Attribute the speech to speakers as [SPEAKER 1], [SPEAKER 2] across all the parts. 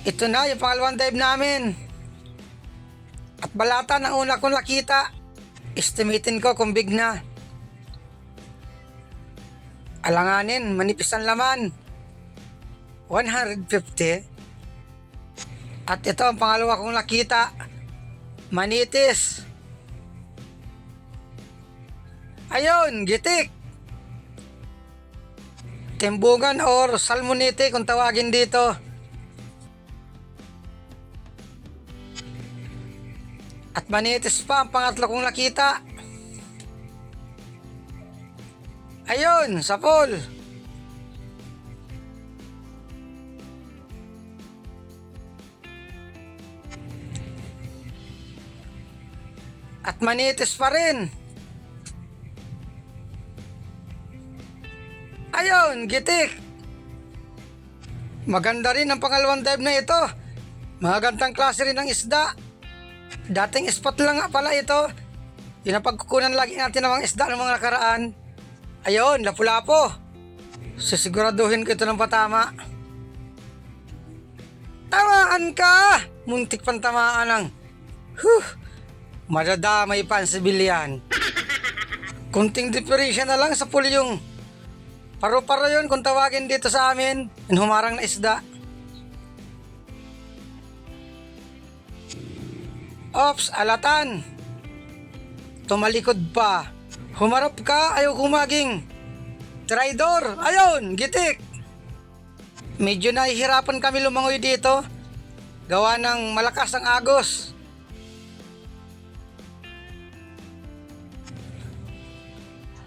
[SPEAKER 1] Ito na yung pangalawang dive namin. At balata ng una kong nakita. Estimatin ko kung big na. Alanganin, manipis ang laman. 150. At ito ang pangalawa kong nakita. Manitis. Ayun, gitik. Timbungan or salmonite kung tawagin dito. At manitis pa ang pangatlo kong nakita. Ayun, sa pool. At manitis pa rin. Ayun, gitik. Maganda rin ang pangalawang dive na ito. Magandang klase rin ng isda. Dating spot lang nga pala ito. Yun ang pagkukunan lagi natin ng mga isda ng mga nakaraan. Ayun, lapu-lapo. Sisiguraduhin ko ito ng patama. Tamaan ka! Muntik pang tamaan ng... Huh! Madadamay pa ang sibilyan. Kunting diferensya na lang sa pulyong. Paro-paro yun kung tawagin dito sa amin. Yung humarang na isda. Ops, alatan. Tumalikod pa. Humarap ka, ayaw kumaging. Traidor, ayun, gitik. Medyo nahihirapan kami lumangoy dito. Gawa ng malakas ang agos.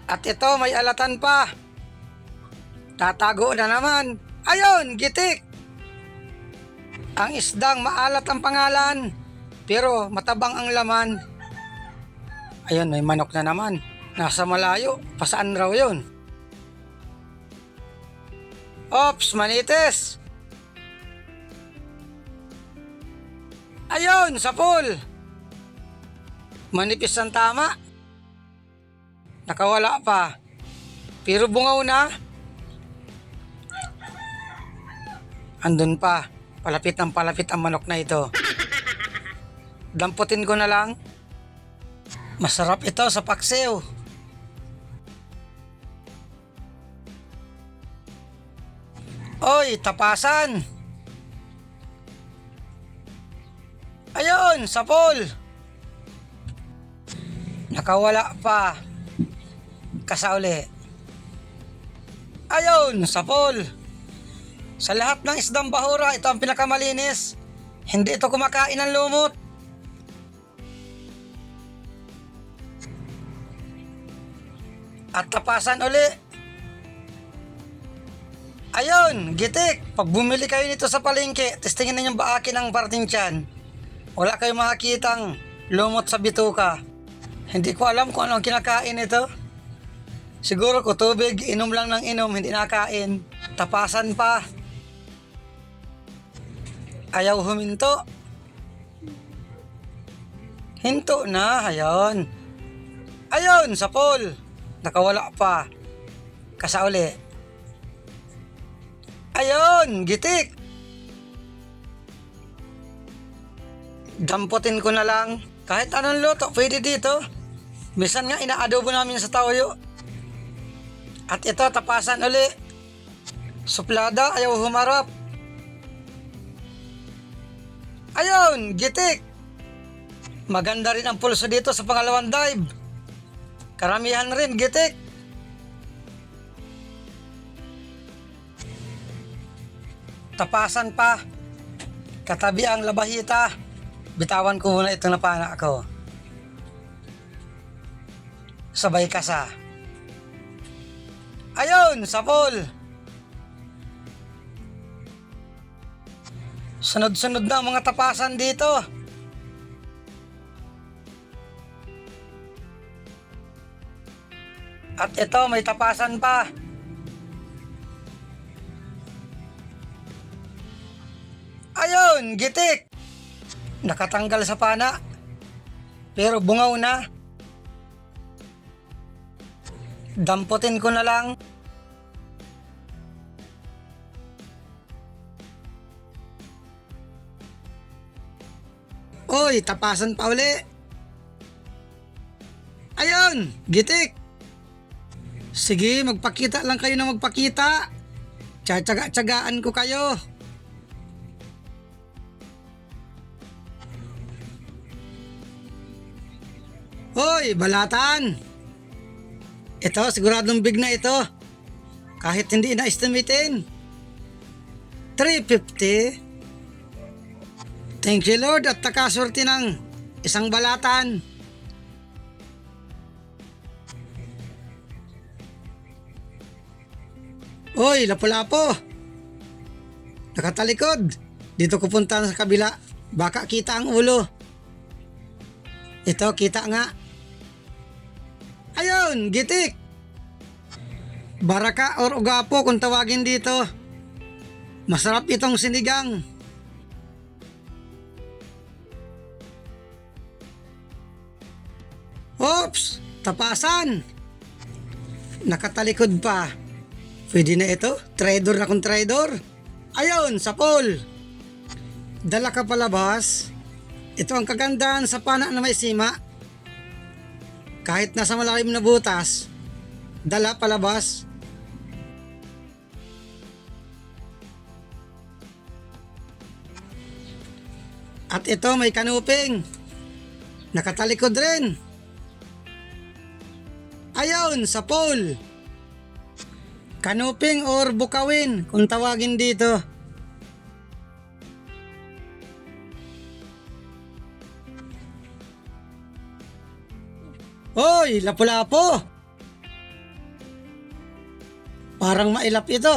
[SPEAKER 1] At ito, may alatan pa. Tatago na naman. Ayun, gitik. Ang isdang maalat ang pangalan, pero matabang ang laman. Ayun, may manok na naman. Nasa malayo, pasaan raw yun? Ops, manites! Ayun, sa pool! Manipis ang tama. Nakawala pa. Pero bungaw na. Andun pa. Palapit ang palapit ang manok na ito. Damputin ko na lang. Masarap ito sa paksiw. Oy, tapasan! Ayun, sa pool! Nakawala pa. Kasauli. Ayun, sa pool! Sa lahat ng isdang bahura, ito ang pinakamalinis. Hindi ito kumakain ng lumot. At tapasan uli. Ayun, gitik. Pag bumili kayo nito sa palengke, testingin ninyo baaki ng parting tiyan. Wala kayong makakitang lumot sa bituka. Hindi ko alam kung ano ang kinakain ito. Siguro ko tubig, inom lang ng inom, hindi nakain. Tapasan pa. Ayaw huminto. Hinto na, ayun. Ayun, sa pool. Nakawala pa. Kasauli. Ayun, gitik. Damputin ko na lang. Kahit anong luto, pwede dito. Misan nga inaadobo namin sa tayo. At ito, tapasan uli. Suplada, ayaw humarap. Ayun, gitik. Maganda rin ang pulso dito sa pangalawang dive. Karamihan rin, gitik. Tapasan pa. Katabi ang labahita. Bitawan ko muna itong napana ko. Sabay. Ayun, sa pool. Sunod-sunod na ang mga tapasan dito. At ito, may tapasan pa. Ayun, gitik. Nakatanggal sa pana. Pero bungaw na. Damputin ko na lang. Oy, tapasan pa uli. Ayun, gitik. Sige, magpakita lang kayo na magpakita. Tsatsaga-tsagaan ko kayo. Hoy, balatan! Ito, siguradong big na ito. Kahit hindi na-estimatein. 350. Thank you Lord at takaswerte ng isang balatan. Oy, lapo-lapo. Nakatalikod. Dito ko punta sa kabila. Baka kita ang ulo. Ito, kita nga. Ayun, gitik. Baraka or ugapo kung tawagin dito. Masarap itong sinigang. Oops! Tapasan! Nakatalikod pa. Pwede na ito? Trader na kung trader. Ayun, sa pool. Dala ka palabas. Ito ang kagandahan sa pana na may sima. Kahit nasa malalim na butas, dala palabas. At ito may kanuping. Nakatalikod rin. Ayun, sa pole. Kanuping or bukawin kung tawagin dito. Hoy, lapu-lapo! Parang mailap ito.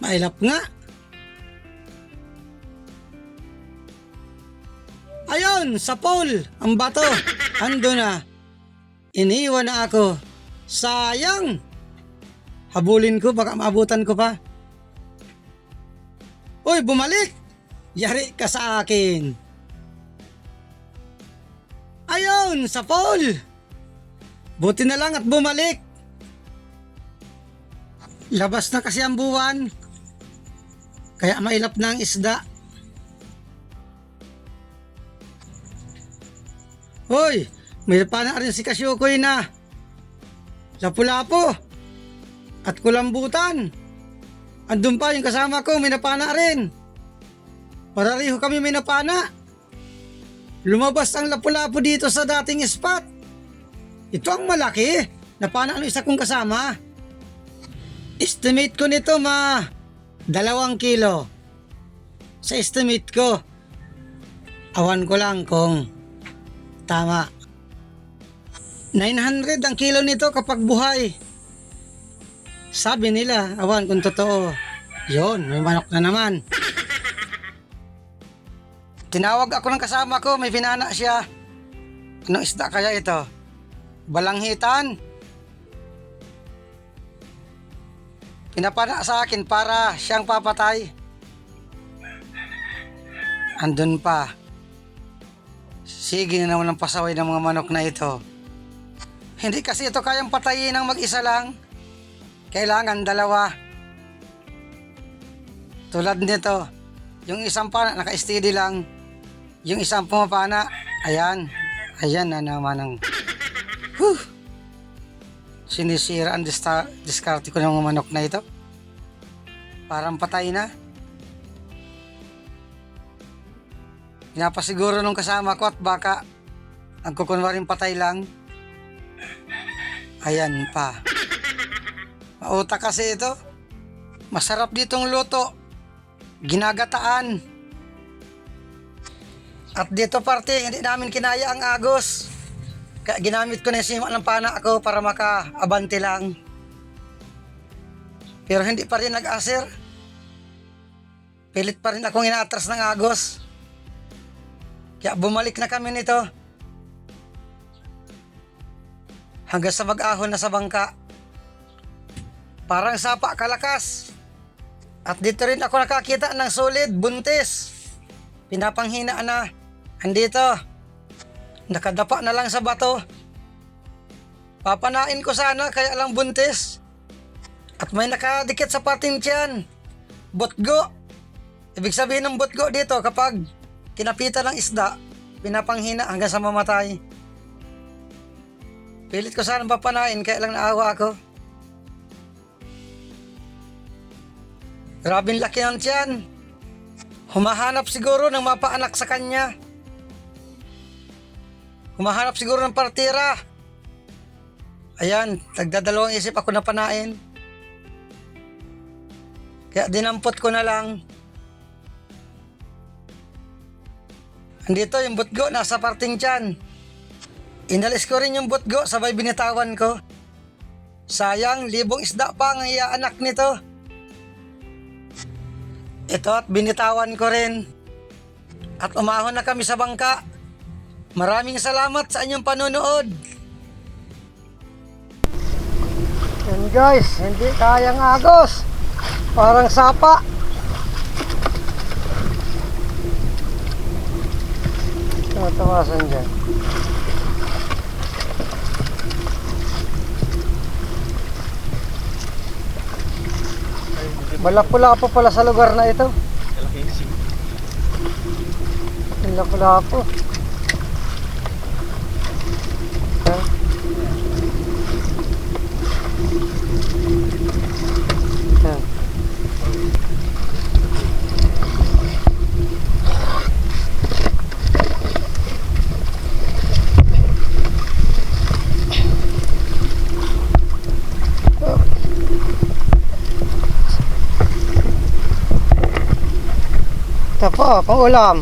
[SPEAKER 1] Mailap nga. Ayun, sa pole, ang bato. Ando na. Iniwan na ako. Sayang! Habulin ko, baka maabutan ko pa. Uy, bumalik! Yari ka sa akin. Ayun, sa pole! Buti na lang at bumalik. Labas na kasi ang buwan. Kaya mailap na ang isda. Hoy, may pa na rin si Kasyukoy na. Lapu-lapo. At kulambutan. Andun pa yung kasama ko, may napana rin. Parariho kami may napana. Lumabas ang lapu-lapo dito sa dating spot. Ito ang malaki. Napana ang isa kong kasama. Estimate ko nito ma dalawang kilo. Sa estimate ko, awan ko lang kung tama. 900 ang kilo nito kapag buhay. Sabi nila, awan kung totoo. Yon, may manok na naman. Tinawag ako ng kasama ko, may pinana siya. Anong isda kaya ito? Balanghitan? Pinapana sa akin para siyang papatay. Andun pa. Sige na naman ang pasaway ng mga manok na ito. Hindi kasi ito kayang patayin ng mag-isa lang. Kailangan dalawa. Tulad nito, yung isang pana naka-steady lang. Yung isang pumapana, ayan. Ayan na naman ang... Whew! Sinisira ang diskarte ko ng manok na ito. Parang patay na. Pinapasiguro nung kasama ko at baka ang kukunwaring patay lang. Ayan pa. Mauta kasi ito. Masarap ditong luto. Ginagataan. At dito parte, hindi namin kinaya ang agos. Kaya ginamit ko na yung ng pana ko para makaabante lang. Pero hindi pa rin nag-aser. Pilit pa rin akong inaatras ng agos. Kaya bumalik na kami nito. Hanggang sa mag-ahon na sa bangka. Parang sapa kalakas. At dito rin ako nakakita ng solid buntis. Pinapanghina na. Andito. Nakadapa na lang sa bato. Papanain ko sana kaya lang buntis. At may nakadikit sa pating tiyan. Butgo. Ibig sabihin ng butgo dito kapag kinapitan ng isda, pinapanghina hanggang sa mamatay. Pilit ko sana papanain, kaya lang naawa ako. Grabing laki ng tiyan. Humahanap siguro ng mapaanak sa kanya. Humahanap siguro ng partira. Ayan, nagdadalawang isip ako na panain. Kaya dinampot ko na lang. Andito yung butgo, nasa parting tiyan. Inalis ko rin yung butgo, sabay binitawan ko. Sayang, libong isda pa ang iaanak nito. Ito at binitawan ko rin. At umahon na kami sa bangka. Maraming salamat sa inyong panonood. Yan guys, hindi kayang agos. Parang sapa. Tumatawasan dyan. Malapula po pala sa lugar na ito. Malapula po. Ito po, pang ulam.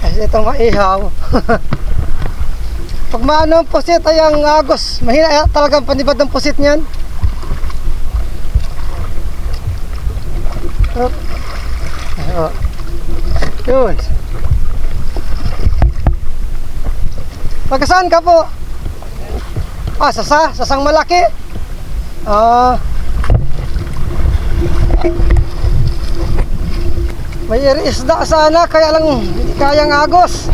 [SPEAKER 1] Kasi itong maihaw. Pag maano ang pusit ay ang agos. Mahina eh, talagang panibad ng pusit niyan. Oh. Oh. Yun. Taga saan ka po? Ah, sasa? Sasang malaki? Ah. May isda sana, kaya lang hindi kayang agos.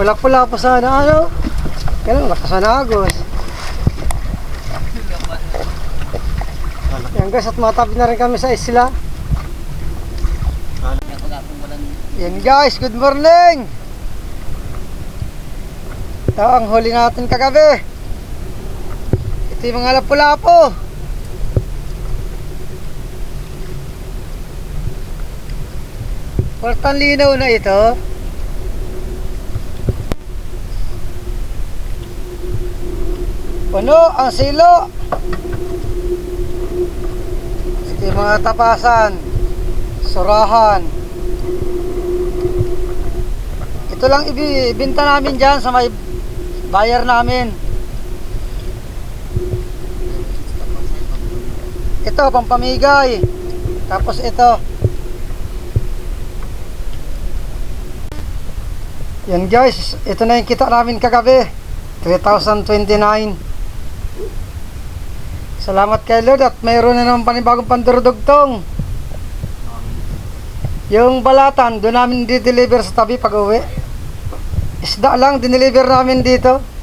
[SPEAKER 1] Wala pula pa sana, ano? Kaya lang, nakasana agos. Yan guys, at matabi na rin kami sa isla. Yan guys, good morning! Ito ang huli natin kagabi. Ito yung mga lapu-lapo. Linaw na ito. Puno ang silo. Ito yung mga tapasan. Surahan. Ito lang ibinta namin dyan sa may buyer namin. Ito, pampamigay. Tapos ito. Yan guys, ito na yung kita namin kagabi. 3,029. Salamat kay Lord at mayroon na naman panibagong pandurudugtong. Yung balatan, doon namin di-deliver sa tabi pag uwi. Isda lang, dineliver namin dito.